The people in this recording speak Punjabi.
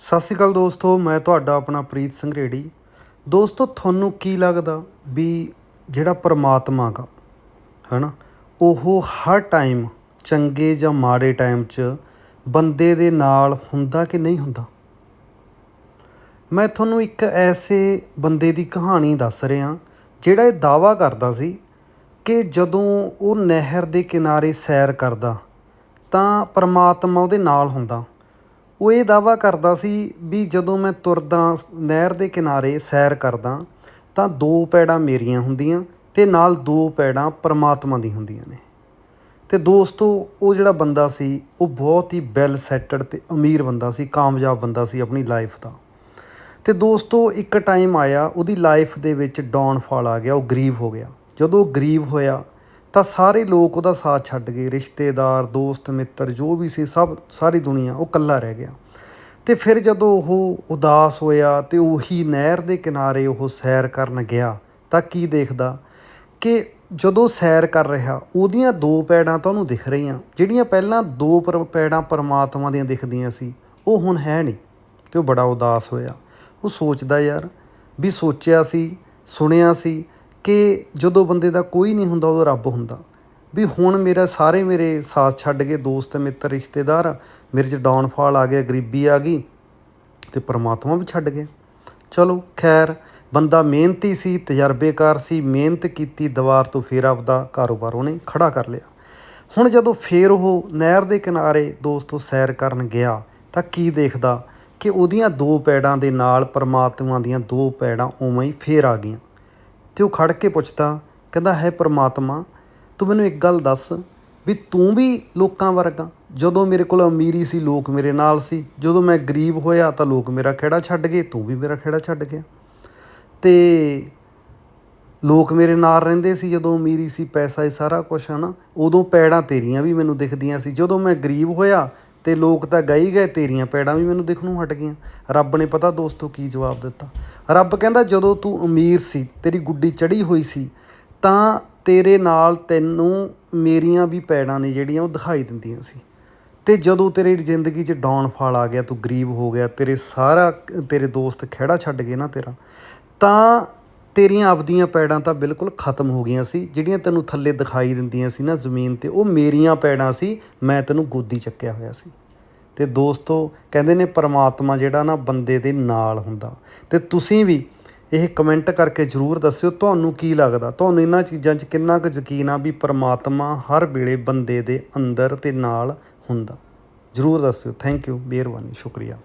ਸਤਿ ਸ਼੍ਰੀ ਅਕਾਲ ਦੋਸਤੋ, ਮੈਂ ਤੁਹਾਡਾ ਆਪਣਾ ਪ੍ਰੀਤ ਸਿੰਘ ਰੇੜੀ। ਦੋਸਤੋ, ਤੁਹਾਨੂੰ ਕੀ ਲੱਗਦਾ ਵੀ ਜਿਹੜਾ ਪਰਮਾਤਮਾ ਗਾ, ਹੈਨਾ, ਉਹ ਹਰ ਟਾਈਮ ਚੰਗੇ ਜਾਂ ਮਾੜੇ ਟਾਈਮ 'ਚ ਬੰਦੇ ਦੇ ਨਾਲ ਹੁੰਦਾ ਕਿ ਨਹੀਂ ਹੁੰਦਾ? ਮੈਂ ਤੁਹਾਨੂੰ ਇੱਕ ਐਸੇ ਬੰਦੇ ਦੀ ਕਹਾਣੀ ਦੱਸ ਰਿਹਾ, ਜਿਹੜਾ ਇਹ ਦਾਵਾ ਕਰਦਾ ਸੀ ਕਿ ਜਦੋਂ ਉਹ ਨਹਿਰ ਦੇ ਕਿਨਾਰੇ ਸੈਰ ਕਰਦਾ, ਤਾਂ ਪਰਮਾਤਮਾ ਉਹਦੇ ਨਾਲ ਹੁੰਦਾ। ਉਹ ਇਹ ਦਾਵਾ ਕਰਦਾ ਸੀ ਵੀ ਜਦੋਂ ਮੈਂ ਤੁਰਦਾ ਨਹਿਰ ਦੇ ਕਿਨਾਰੇ ਸੈਰ ਕਰਦਾ ਤਾਂ ਦੋ ਪੈੜਾਂ ਮੇਰੀਆਂ ਹੁੰਦੀਆਂ ਤੇ ਨਾਲ ਦੋ ਪੈੜਾਂ ਪਰਮਾਤਮਾ ਦੀ ਹੁੰਦੀਆਂ ਨੇ। ਤੇ ਦੋਸਤੋ, ਉਹ ਜਿਹੜਾ ਬੰਦਾ ਸੀ, ਉਹ ਬਹੁਤ ਹੀ ਵੈਲ ਸੈਟਡ ਤੇ ਅਮੀਰ ਬੰਦਾ ਸੀ, ਕਾਮਯਾਬ ਬੰਦਾ ਸੀ ਆਪਣੀ ਲਾਈਫ ਦਾ। ਤੇ ਦੋਸਤੋ, ਇੱਕ ਟਾਈਮ ਆਇਆ, ਉਹਦੀ ਲਾਈਫ ਦੇ ਵਿੱਚ ਡਾਊਨਫਾਲ ਆ ਗਿਆ, ਉਹ ਗਰੀਬ ਹੋ ਗਿਆ। ਜਦੋਂ ਉਹ ਗਰੀਬ ਹੋਇਆ ਤਾਂ ਸਾਰੇ ਲੋਕ ਉਹਦਾ ਸਾਥ ਛੱਡ ਗਏ, ਰਿਸ਼ਤੇਦਾਰ, ਦੋਸਤ, ਮਿੱਤਰ, ਜੋ ਵੀ ਸੀ, ਸਭ, ਸਾਰੀ ਦੁਨੀਆ ਉਹ ਇਕੱਲਾ ਰਹਿ ਗਿਆ। ਤੇ ਫਿਰ ਜਦੋਂ ਉਹ ਉਦਾਸ ਹੋਇਆ ਤੇ ਉਹੀ ਨਹਿਰ ਦੇ ਕਿਨਾਰੇ ਉਹ ਸੈਰ ਕਰਨ ਗਿਆ, ਤਾਂ ਕੀ ਦੇਖਦਾ ਕਿ ਜਦੋਂ ਸੈਰ ਕਰ ਰਿਹਾ, ਉਹਦੀਆਂ ਦੋ ਪੈੜਾਂ ਤਾਂ ਉਹਨੂੰ ਦਿਖ ਰਹੀਆਂ, ਜਿਹੜੀਆਂ ਪਹਿਲਾਂ ਦੋ ਪਰ, ਪੈੜਾਂ ਪਰਮਾਤਮਾ ਦੀਆਂ ਦਿਖਦੀਆਂ ਸੀ, ਉਹ ਹੁਣ ਹੈ ਨਹੀਂ। ਤੇ ਉਹ ਬੜਾ ਉਦਾਸ ਹੋਇਆ। ਉਹ ਸੋਚਦਾ ਯਾਰ ਵੀ ਸੋਚਿਆ ਸੀ, ਸੁਣਿਆ ਸੀ ਕਿ ਜਦੋਂ ਬੰਦੇ ਦਾ ਕੋਈ ਨਹੀਂ ਹੁੰਦਾ, ਉਦੋਂ ਰੱਬ ਹੁੰਦਾ। ਵੀ ਹੁਣ ਮੇਰਾ, ਸਾਰੇ ਮੇਰੇ ਸਾਥ ਛੱਡ ਗਏ ਦੋਸਤ, ਮਿੱਤਰ, ਰਿਸ਼ਤੇਦਾਰ, ਮੇਰੇ 'ਚ ਡਾਊਨਫਾਲ ਆ ਗਿਆ, ਗਰੀਬੀ ਆ ਗਈ ਤੇ ਪਰਮਾਤਮਾ ਵੀ ਛੱਡ ਗਿਆ। ਚਲੋ, ਖੈਰ, ਬੰਦਾ ਮਿਹਨਤੀ ਸੀ, ਤਜਰਬੇਕਾਰ ਸੀ, ਮਿਹਨਤ ਕੀਤੀ, ਦੀਵਾਰ ਤੋਂ ਫੇਰ ਆਪਦਾ ਕਾਰੋਬਾਰ ਉਹਨੇ ਖੜਾ ਕਰ ਲਿਆ। ਹੁਣ ਜਦੋਂ ਫੇਰ ਉਹ ਨਹਿਰ ਦੇ ਕਿਨਾਰੇ ਦੋਸਤੋ ਸੈਰ ਕਰਨ ਗਿਆ, ਤਾਂ ਕੀ ਦੇਖਦਾ ਕਿ ਉਹਦੀਆਂ ਦੋ ਪੈੜਾਂ ਦੇ ਨਾਲ ਪਰਮਾਤਮਾ ਦੀਆਂ ਦੋ ਪੈੜਾਂ ਉਵੇਂ ਹੀ ਫੇਰ ਆ ਗਈਆਂ। ਤੇ ਉਹ ਖੜ ਕੇ ਪੁੱਛਦਾ, ਕਹਿੰਦਾ, ਹੈ ਪਰਮਾਤਮਾ, ਤੂੰ ਮੈਨੂੰ ਇੱਕ ਗੱਲ ਦੱਸ ਵੀ ਤੂੰ ਵੀ ਲੋਕਾਂ ਵਰਗਾ? ਜਦੋਂ ਮੇਰੇ ਕੋਲ ਅਮੀਰੀ ਸੀ, ਲੋਕ ਮੇਰੇ ਨਾਲ ਸੀ, ਜਦੋਂ ਮੈਂ ਗਰੀਬ ਹੋਇਆ ਤਾਂ ਲੋਕ ਮੇਰਾ ਖੇੜਾ ਛੱਡ ਗਏ, ਤੂੰ ਵੀ ਮੇਰਾ ਖੇੜਾ ਛੱਡ ਗਿਆ। ਤੇ ਲੋਕ ਮੇਰੇ ਨਾਲ ਰਹਿੰਦੇ ਸੀ, ਜਦੋਂ ਅਮੀਰੀ ਸੀ, ਪੈਸਾ ਇਹ ਸਾਰਾ ਕੁਝ ਹੈ ਨਾ ਉਦੋਂ ਪੈੜਾਂ ਤੇਰੀਆਂ ਵੀ ਮੈਨੂੰ ਦਿਖਦੀਆਂ ਸੀ। ਜਦੋਂ ਮੈਂ ਗਰੀਬ ਹੋਇਆ ਤੇ ਲੋਕ ਤਾਂ ਗਈ ਗਏ ਤੇਰੀਆਂ ਪੈੜਾਂ ਵੀ ਮੈਨੂੰ ਦਿਖ ਨੂੰ ਹਟ ਗਈਆਂ। ਰੱਬ ਨੇ ਪਤਾ ਦੋਸਤੋ ਕੀ ਜਵਾਬ ਦਿੱਤਾ। ਰੱਬ ਕਹਿੰਦਾ ਜਦੋਂ ਤੂੰ ਅਮੀਰ ਸੀ, ਤੇਰੀ ਗੁੱਡੀ ਚੜੀ ਹੋਈ ਸੀ, ਤਾਂ ਤੇਰੇ ਨਾਲ ਤੈਨੂੰ ਮੇਰੀਆਂ ਵੀ ਪੈੜਾਂ ਨੇ ਜਿਹੜੀਆਂ ਉਹ ਦਿਖਾਈ ਦਿੰਦੀਆਂ ਸੀ। ਤੇ ਜਦੋਂ ਤੇਰੀ ਜ਼ਿੰਦਗੀ 'ਚ ਡਾਊਨਫਾਲ ਆ ਗਿਆ, ਤੂੰ ਗਰੀਬ ਹੋ ਗਿਆ, ਤੇਰੇ ਸਾਰਾ, ਤੇਰੇ ਦੋਸਤ ਖਿਹੜਾ ਛੱਡ ਗਏ ਨਾ ਤੇਰਾ, ਤਾਂ ਤੇਰੀਆਂ ਆਪਦੀਆਂ ਪੈੜਾਂ ਤਾਂ ਬਿਲਕੁਲ ਖਤਮ ਹੋ ਗਈਆਂ ਸੀ, ਜਿਹੜੀਆਂ ਤੈਨੂੰ ਥੱਲੇ ਦਿਖਾਈ ਦਿੰਦੀਆਂ ਸੀ ਨਾ ਜ਼ਮੀਨ ਤੇ, ਉਹ ਮੇਰੀਆਂ ਪੈੜਾਂ ਸੀ, ਮੈਂ ਤੈਨੂੰ ਗੋਦੀ ਚੱਕਿਆ ਹੋਇਆ ਸੀ। ਤੇ ਦੋਸਤੋ, ਕਹਿੰਦੇ ਨੇ ਪਰਮਾਤਮਾ ਜਿਹੜਾ ਨਾ ਬੰਦੇ ਦੇ ਨਾਲ ਹੁੰਦਾ। ਤੇ ਤੁਸੀਂ ਵੀ ਇਹ ਕਮੈਂਟ ਕਰਕੇ ਜਰੂਰ ਦੱਸਿਓ, ਤੁਹਾਨੂੰ ਕੀ ਲੱਗਦਾ? ਤੁਹਾਨੂੰ ਇਹਨਾਂ ਚੀਜ਼ਾਂ 'ਚ ਕਿੰਨਾ ਕੁ ਯਕੀਨ ਆ ਵੀ ਪਰਮਾਤਮਾ ਹਰ ਵੇਲੇ ਬੰਦੇ ਦੇ ਅੰਦਰ ਤੇ ਨਾਲ ਹੁੰਦਾ? ਜਰੂਰ ਦੱਸਿਓ। ਥੈਂਕ ਯੂ ਮਿਹਰਬਾਨੀ, ਸ਼ੁਕਰੀਆ।